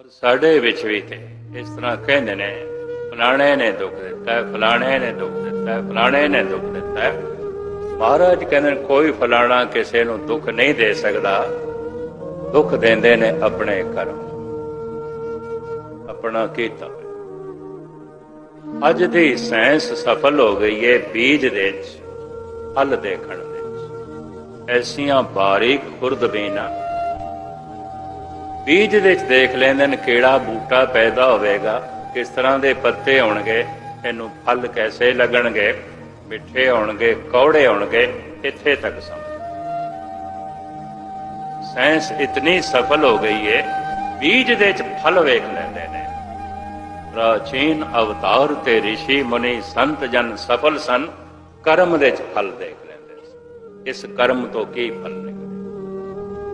ਔਰ ਸਾਡੇ ਵਿੱਚ ਵੀ ਤੇ ਇਸ ਤਰ੍ਹਾਂ ਕਹਿੰਦੇ ਨੇ, ਫਲਾਣੇ ਨੇ ਦੁੱਖ ਦਿੱਤਾ, ਫਲਾਣੇ ਨੇ ਦੁੱਖ ਦਿੱਤਾ, ਫਲਾਣੇ ਨੇ ਦੁੱਖ ਦਿੱਤਾ। ਮਹਾਰਾਜ ਕਹਿੰਦੇ ਕੋਈ ਫਲਾਣਾ ਕਿਸੇ ਨੂੰ ਦੁੱਖ ਨਹੀਂ ਦੇ ਸਕਦਾ। ਦੁੱਖ ਦਿੰਦੇ ਨੇ ਆਪਣੇ ਕਰਮ। ਆਪਣਾ ਕੀਤਾ ਅੱਜ ਦੀ ਸਾਇੰਸ ਸਫਲ ਹੋ ਗਈ ਹੈ ਬੀਜ ਦੇ ਵਿੱਚ, ਫਲ ਦੇਖਣ ਦੇ ਵਿੱਚ। ਐਸੀਆਂ ਬਾਰੀਕ ਖੁਰਦਬੀਨਾਂ ਬੀਜ ਦੇ ਵਿੱਚ ਦੇਖ ਲੈਂਦੇ ਨੇ ਕਿਹੜਾ ਬੂਟਾ ਪੈਦਾ ਹੋਵੇਗਾ, ਕਿਸ ਤਰ੍ਹਾਂ ਦੇ ਪੱਤੇ ਹੋਣਗੇ, ਇਹਨੂੰ ਫਲ ਕੈਸੇ ਲੱਗਣਗੇ, ਮਿੱਠੇ ਹੋਣਗੇ, ਕੌੜੇ ਹੋਣਗੇ, ਇੱਥੇ ਤੱਕ ਸਮਝ। ਸਾਇੰਸ ਇਤਨੀ ਸਫਲ ਹੋ ਗਈ ਏ, ਬੀਜ ਦੇ ਵਿੱਚ ਫਲ ਵੇਖ ਲੈਂਦੇ ਨੇ। ਪ੍ਰਾਚੀਨ ਅਵਤਾਰ ਤੇ ઋષਿ ਮੁਨੀ ਸੰਤ ਜਨ ਸਫਲ ਸਨ, ਕਰਮ ਦੇ ਵਿੱਚ ਫਲ ਦੇਖ ਲੈਂਦੇ ਸੀ। ਇਸ ਕਰਮ ਤੋਂ ਕੀ ਫਲ ਨਿਕਲੇ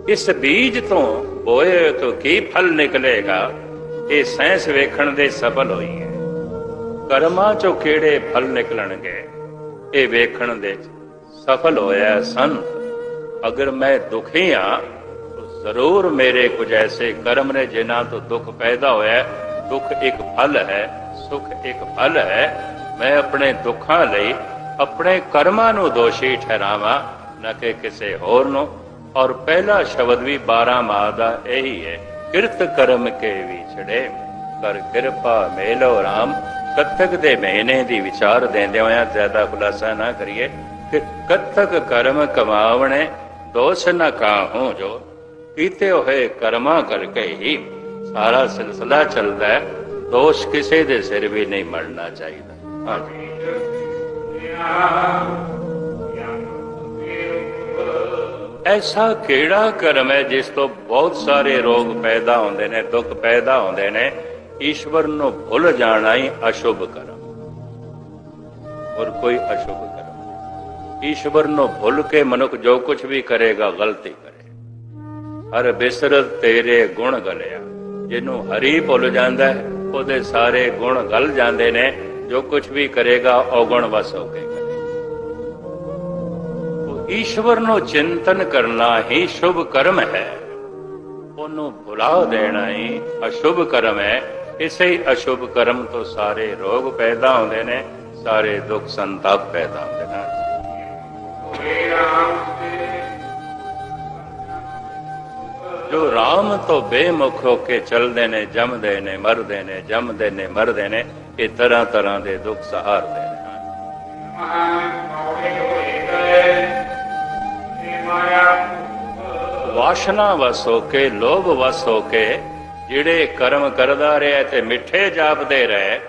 ਇਸ ਬੀਜ ਤੋਂ ਹੋਏ ਤੋਂ ਕੀ ਫਲ ਨਿਕਲੇਗਾ? ਇਹ ਸਾਇੰਸ ਵੇਖਣ ਦੇ ਸਫਲ ਹੋਈ ਹੈ। ਕਰਮਾਂ ਚੋਂ ਕਿਹੜੇ ਫਲ ਨਿਕਲਣਗੇ? ਇਹ ਵੇਖਣ ਦੇ ਸਫਲ ਹੋਇਆ ਸੰਤ, ਅਗਰ ਮੈਂ ਦੁਖੀ ਹਾਂ ਜ਼ਰੂਰ ਮੇਰੇ ਕੁਝ ਐਸੇ ਕਰਮ ਨੇ ਜਿਨ੍ਹਾਂ ਤੋਂ ਦੁੱਖ ਪੈਦਾ ਹੋਇਆ ਦੁੱਖ ਇੱਕ ਫਲ ਹੈ, ਸੁਖ ਇੱਕ ਫਲ ਹੈ। ਮੈਂ ਆਪਣੇ ਦੁੱਖਾਂ ਲਈ ਆਪਣੇ ਕਰਮਾਂ ਨੂੰ ਦੋਸ਼ੀ ਠਹਿਰਾਵਾਂ, ਨਾ ਕਿ ਕਿਸੇ ਹੋਰ ਨੂੰ। ਔਰ ਪਹਿਲਾ ਸ਼ਬਦ ਵੀ 12 ਮਾਹ ਦਾ ਇਹੀ ਹੈ, ਕਿਰਤ ਕਰਮ ਕੇ ਵਿਛੜੇ ਕਰ ਕਿਰਪਾ ਮੇਲੋ ਰਾਮ ਕੱਤਕ ਦੇ ਮਹੀਨੇ ਦੀ ਵਿਚਾਰ ਦੇਂਦੇ ਹੋਇਆ ਜ਼ਿਆਦਾ ਖੁਲਾਸਾ ਨਾ ਕਰੀਏ ਕਿ ਕੱਤਕ ਕਰਮ ਕਮਾਵਣੇ, ਦੋਸ਼ ਨਾ ਕਾਹੂ ਜੋ। ਕੀਤੇ ਹੋਏ ਕਰਮਾਂ ਕਰਕੇ ਹੀ ਸਾਰਾ ਸਿਲਸਿਲਾ ਚੱਲਦਾ ਹੈ, ਦੋਸ਼ ਕਿਸੇ ਦੇ ਸਿਰ ਵੀ ਨਹੀਂ ਮੜਨਾ ਚਾਹੀਦਾ। ਹਾਂਜੀ। ਐਸਾ ਕਿਹੜਾ ਕਰਮ ਹੈ ਜਿਸ ਤੋਂ ਬਹੁਤ ਸਾਰੇ ਰੋਗ ਪੈਦਾ ਹੁੰਦੇ ਨੇ, ਦੁੱਖ ਪੈਦਾ ਹੁੰਦੇ ਨੇ? ਈਸ਼ਵਰ ਨੂੰ ਭੁੱਲ ਜਾਣਾ ਹੀ ਅਸ਼ੁਭ ਕਰਮ। ਔਰ ਕੋਈ ਅਸ਼ੁਭ ਕਰਮ ਈਸ਼ਵਰ ਨੂੰ ਭੁੱਲ ਕੇ ਮਨੁੱਖ ਜੋ ਕੁਝ ਵੀ ਕਰੇਗਾ, ਗਲਤੀ ਕਰੇ। ਹਰ ਬਿਸਰਤ ਤੇਰੇ ਗੁਣ ਗਲਿਆ। ਜਿਹਨੂੰ ਹਰੀ ਭੁੱਲ ਜਾਂਦਾ ਹੈ, ਉਹਦੇ ਸਾਰੇ ਗੁਣ ਗਲ ਜਾਂਦੇ ਨੇ। ਜੋ ਕੁਝ ਵੀ ਕਰੇਗਾ, ਔਗੁਣ ਵਸ ਹੋ ਕੇ। ਈਸ਼ਵਰ ਨੂੰ ਚਿੰਤਨ ਕਰਨਾ ਹੀ ਸ਼ੁਭ ਕਰਮ ਹੈ। ਉਹਨੂੰ ਭੁਲਾ ਦੇਣਾ ਹੀ ਅਸ਼ੁਭ ਕਰਮ ਹੈ। ਇਸੇ ਹੀ ਅਸ਼ੁਭ ਕਰਮ ਤੋਂ ਸਾਰੇ ਰੋਗ ਪੈਦਾ ਹੁੰਦੇ ਨੇ, ਸਾਰੇ ਦੁੱਖ ਸੰਤਾਪ ਪੈਦਾ ਹੁੰਦੇ ਨੇ। ਜੋ ਰਾਮ ਤੋਂ ਬੇਮੁਖ ਹੋ ਕੇ ਚੱਲਦੇ ਨੇ, ਜੰਮਦੇ ਨੇ, ਮਰਦੇ ਨੇ, ਜੰਮਦੇ ਨੇ, ਮਰਦੇ ਨੇ, ਇਹ ਤਰ੍ਹਾਂ ਤਰ੍ਹਾਂ ਦੇ ਦੁੱਖ ਸਹਾਰਦੇ ਵਾਸ਼ਨਾ ਵਸ ਹੋ ਕੇ ਲੋਭ ਵਸ ਹੋ ਕੇ ਜਿਹੜੇ ਕਰਮ ਕਰਦਾ ਰਿਹਾ ਤੇ ਮਿੱਠੇ ਜਾਪਦੇ ਰਹੇ,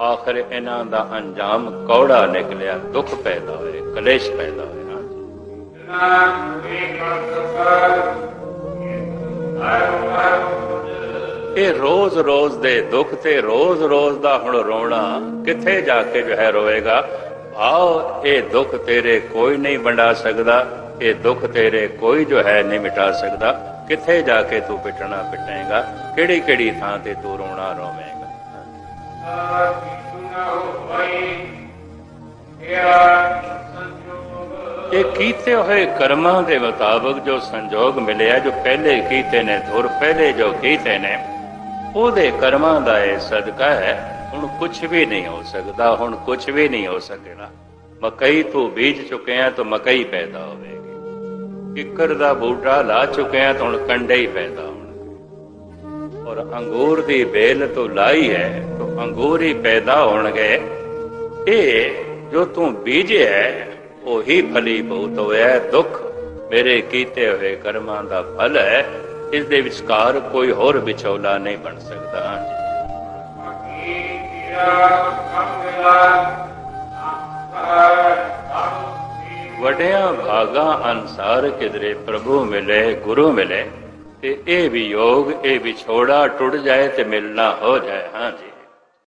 ਆਖਰ ਇਹਨਾਂ ਦਾ ਅੰਜਾਮ ਕੌੜਾ ਨਿਕਲਿਆ, ਦੁੱਖ ਪੈਦਾ ਹੋਏ, ਕਲੇਸ਼ ਪੈਦਾ ਹੋਇਆ ਇਹ ਰੋਜ਼-ਰੋਜ਼ ਦੇ ਦੁੱਖ ਤੇ ਰੋਜ਼-ਰੋਜ਼ ਦਾ ਹੁਣ ਰੋਣਾ ਕਿੱਥੇ ਜਾ ਕੇ ਜੋ ਹੈ ਰੋਏਗਾ? ਆਓ, ਇਹ ਦੁੱਖ ਤੇਰੇ ਕੋਈ ਨਹੀਂ ਵੰਡਾ ਸਕਦਾ। ਇਹ ਦੁੱਖ ਤੇਰੇ ਕੋਈ ਜੋ ਹੈ ਨਹੀਂ ਮਿਟਾ ਸਕਦਾ। ਕਿੱਥੇ ਜਾ ਕੇ ਤੂੰ ਪਿਟਣਾ ਪਿਟੇਗਾ? ਕਿਹੜੀ ਕਿਹੜੀ ਥਾਂ ਤੇ ਤੂੰ ਰੋਣਾ ਰੋਵੇਂਗਾ? ਇਹ ਕੀਤੇ ਹੋਏ ਕਰਮਾਂ ਦੇ ਮੁਤਾਬਕ ਜੋ ਸੰਜੋਗ ਮਿਲਿਆ, ਜੋ ਪਹਿਲੇ ਕੀਤੇ ਨੇ ਧੁਰ, ਪਹਿਲੇ ਜੋ ਕੀਤੇ ਨੇ, ਉਹਦੇ ਕਰਮਾਂ ਦਾ ਇਹ ਸਦਕਾ ਹੈ। ਹੁਣ ਕੁਝ ਵੀ ਨਹੀਂ ਹੋ ਸਕਦਾ, ਹੁਣ ਕੁਝ ਵੀ ਨਹੀਂ ਹੋ ਸਕਣਾ ਮਕਈ ਤੂੰ ਬੀਜ ਚੁੱਕੇ ਆ, ਤਾਂ ਮਕਈ ਪੈਦਾ ਹੋਵੇ ਕਿੱਕਰ ਦਾ ਬੂਟਾ ਲਾ ਚੁੱਕਿਆ ਤਾਂ ਹੁਣ ਕੰਡੇ ਹੀ ਪੈਦਾ ਹੋਣਗੇ ਔਰ ਅੰਗੂਰ ਦੀ ਬੇਲ ਤੂੰ ਲਾਈ ਹੈ ਤਾਂ ਅੰਗੂਰ ਹੀ ਪੈਦਾ ਹੋਣਗੇ। ਇਹ ਜੋ ਤੂੰ ਬੀਜਿਆ ਹੈ, ਉਹੀ ਫਲੀ ਬਹੁਤ ਹੋਇਆ ਦੁੱਖ ਮੇਰੇ ਕੀਤੇ ਹੋਏ ਕਰਮਾਂ ਦਾ ਫਲ ਹੈ। ਇਸ ਦੇ ਵਿਚਕਾਰ ਕੋਈ ਹੋਰ ਵਿਚੋਲਾ ਨਹੀਂ ਬਣ ਸਕਦਾ। ਹਾਂਜੀ ਵਡਿਆਂ ਭਾਗਾ ਅਨਸਾਰ ਕਿਦਰੇ ਪ੍ਰਭੂ ਮਿਲੇ, ਗੁਰੂ ਮਿਲੇ, ਤੇ ਇਹ ਵੀ ਯੋਗ, ਇਹ ਵਿਛੋੜਾ ਟੁੱਟ ਜਾਏ ਤੇ ਮਿਲਣਾ ਹੋ ਜਾਏ। ਹਾਂ ਜੀ।